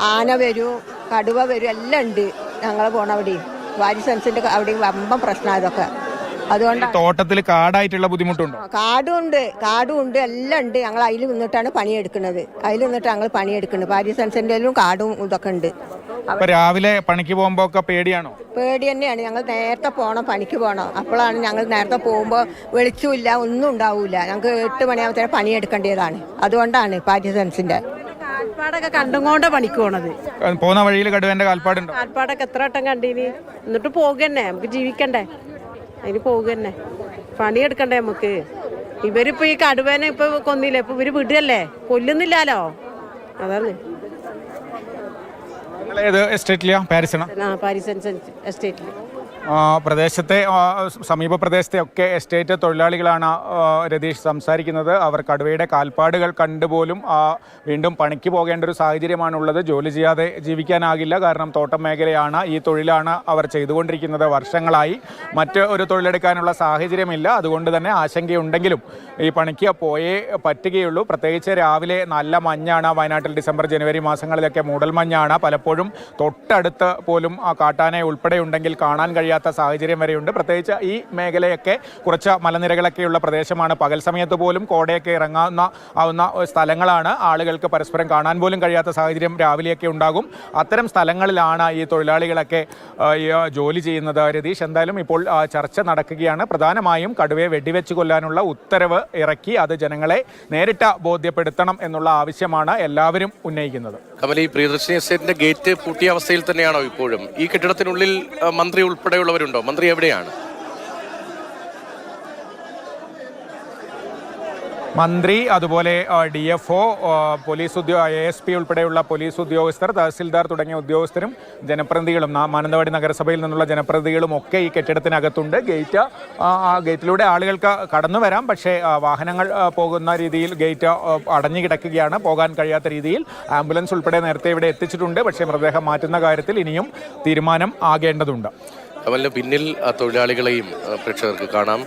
ആന വരും കടുവ വരും എല്ലാം ഉണ്ട്. ഞങ്ങൾ പോണ അവിടെയും. വാരിസൻസിന്റെ അവിടെ വമ്പം പ്രശ്നം ഇതൊക്കെ. അതുകൊണ്ട് തോട്ടത്തിൽ കാടായിട്ടുള്ള ബുദ്ധിമുട്ടുണ്ടോ? കാടും ഉണ്ട് കാടും ഉണ്ട് എല്ലാം ഉണ്ട്. ഞങ്ങൾ അതിൽ നിന്നിട്ടാണ് പണിയെടുക്കുന്നത്. അതിൽ നിന്നിട്ട് ഞങ്ങൾ പണിയെടുക്കുന്നത് പാരിസൻസിന്റെലും കാടും ഇതൊക്കെ ഉണ്ട്. അപ്പൊ രാവിലെ പണിക്ക് പോകുമ്പോ ഒക്കെ പേടിയാണോ? പേടി തന്നെയാണ്. ഞങ്ങൾ നേരത്തെ പോകണം പണിക്ക് പോകണം അപ്പോഴാണ് ഞങ്ങൾ നേരത്തെ പോകുമ്പോൾ വെളിച്ചമില്ല ഒന്നും ഉണ്ടാവില്ല ഞങ്ങൾക്ക് എട്ട് മണിയാകുമ്പോഴത്തേനും പണിയെടുക്കേണ്ടതാണ്. അതുകൊണ്ടാണ് പാരിസൻസിന്റെ കാൽപ്പാടൊക്കെ കണ്ടും കൊണ്ട് പണിക്ക് പോണത് പോകുന്ന വഴിയിൽ കടുവേന്റെ കാൽപ്പാടുണ്ടോ? കാൽപ്പാടൊക്കെ എത്ര വട്ടം കണ്ടീനി? എന്നിട്ട് പോകന്നെ നമുക്ക് ജീവിക്കണ്ടേ? അതിന് പോകന്നെ. പണിയെടുക്കണ്ടേ നമുക്ക്? ഇവരിപ്പോ ഈ കടുവേനെ ഇപ്പൊ കൊന്നില്ലേ? ഇപ്പൊ ഇവർ വിടുകല്ലേ കൊല്ലുന്നില്ലാലോ? അതാണ്. എസ്റ്റേറ്റിലെയാ പാരിസൺ എസ്റ്റേറ്റിൽ പ്രദേശത്തെ സമീപ പ്രദേശത്തെ ഒക്കെ എസ്റ്റേറ്റ് തൊഴിലാളികളാണ് രതീഷ് സംസാരിക്കുന്നത്. അവർ കടുവയുടെ കാൽപ്പാടുകൾ കണ്ടുപോലും വീണ്ടും പണിക്ക് പോകേണ്ട ഒരു സാഹചര്യമാണുള്ളത്. ജോലി ചെയ്യാതെ ജീവിക്കാനാകില്ല. കാരണം തോട്ടം മേഖലയാണ് ഈ തൊഴിലാണ് അവർ ചെയ്തുകൊണ്ടിരിക്കുന്നത് വർഷങ്ങളായി. മറ്റ് ഒരു തൊഴിലെടുക്കാനുള്ള സാഹചര്യമില്ല. അതുകൊണ്ട് തന്നെ ആശങ്കയുണ്ടെങ്കിലും ഈ പണിക്ക് പോയേ പറ്റുകയുള്ളൂ. പ്രത്യേകിച്ച് രാവിലെ നല്ല മഞ്ഞാണ് വയനാട്ടിൽ ഡിസംബർ ജനുവരി മാസങ്ങളിലൊക്കെ മൂടൽ മഞ്ഞാണ്. പലപ്പോഴും തൊട്ടടുത്ത് പോലും ആ കാട്ടാനെ ഉൾപ്പെടെ ഉണ്ടെങ്കിൽ കാണാൻ കഴിയാത്ത സാഹചര്യം വരെയുണ്ട്. പ്രത്യേകിച്ച് ഈ മേഖലയൊക്കെ കുറച്ച് മലനിരകളൊക്കെയുള്ള പ്രദേശമാണ്. പകൽ സമയത്ത് പോലും കോടയൊക്കെ ഇറങ്ങാവുന്ന ആവുന്ന സ്ഥലങ്ങളാണ് ആളുകൾക്ക് പരസ്പരം കാണാൻ പോലും കഴിയാത്ത സാഹചര്യം രാവിലെയൊക്കെ ഉണ്ടാകും. അത്തരം സ്ഥലങ്ങളിലാണ് ഈ തൊഴിലാളികളൊക്കെ ജോലി ചെയ്യുന്നത്. രതീഷ് എന്തായാലും ഇപ്പോൾ ചർച്ച നടക്കുകയാണ്. പ്രധാനമായും കടുവയെ വെടിവെച്ച് കൊല്ലാനുള്ള ഉത്തരവ് ഇറക്കി അത് ജനങ്ങളെ നേരിട്ട് ബോധ്യപ്പെടുത്തണം എന്നുള്ള ആവശ്യമാണ് എല്ലാവരും ഉന്നയിക്കുന്നത്. കമലി പ്രിയദർശിനി എസ്റ്റേറ്റിന്റെ ഗേറ്റ് പൂട്ടിയ അവസ്ഥയിൽ തന്നെയാണോ ഇപ്പോഴും? ഈ കെട്ടിടത്തിനുള്ളിൽ മന്ത്രി മന്ത്രി ഉൾപ്പെടെയുള്ളവരുണ്ടോ? മന്ത്രി എവിടെയാണ്? മന്ത്രി അതുപോലെ ഡി എഫ് ഒ പോലീസ് ഉദ്യോ എ എസ് പി ഉൾപ്പെടെയുള്ള പോലീസ് ഉദ്യോഗസ്ഥർ തഹസിൽദാർ തുടങ്ങിയ ഉദ്യോഗസ്ഥരും ജനപ്രതിനിധികളും മാനന്തവാടി നഗരസഭയിൽ നിന്നുള്ള ജനപ്രതിനിധികളും ഒക്കെ ഈ കെട്ടിടത്തിനകത്തുണ്ട്. ഗേറ്റ് ആ ഗേറ്റിലൂടെ ആളുകൾക്ക് കടന്നു വരാം. പക്ഷേ വാഹനങ്ങൾ പോകുന്ന രീതിയിൽ ഗേറ്റ് അടഞ്ഞു കിടക്കുകയാണ്. പോകാൻ കഴിയാത്ത രീതിയിൽ ആംബുലൻസ് ഉൾപ്പെടെ നേരത്തെ ഇവിടെ എത്തിച്ചിട്ടുണ്ട്. പക്ഷേ മൃതദേഹം മാറ്റുന്ന കാര്യത്തിൽ ഇനിയും തീരുമാനം ആകേണ്ടതുണ്ട്. കമലിന് പിന്നിൽ ആ തൊഴിലാളികളെയും പ്രേക്ഷകർക്ക് കാണാം.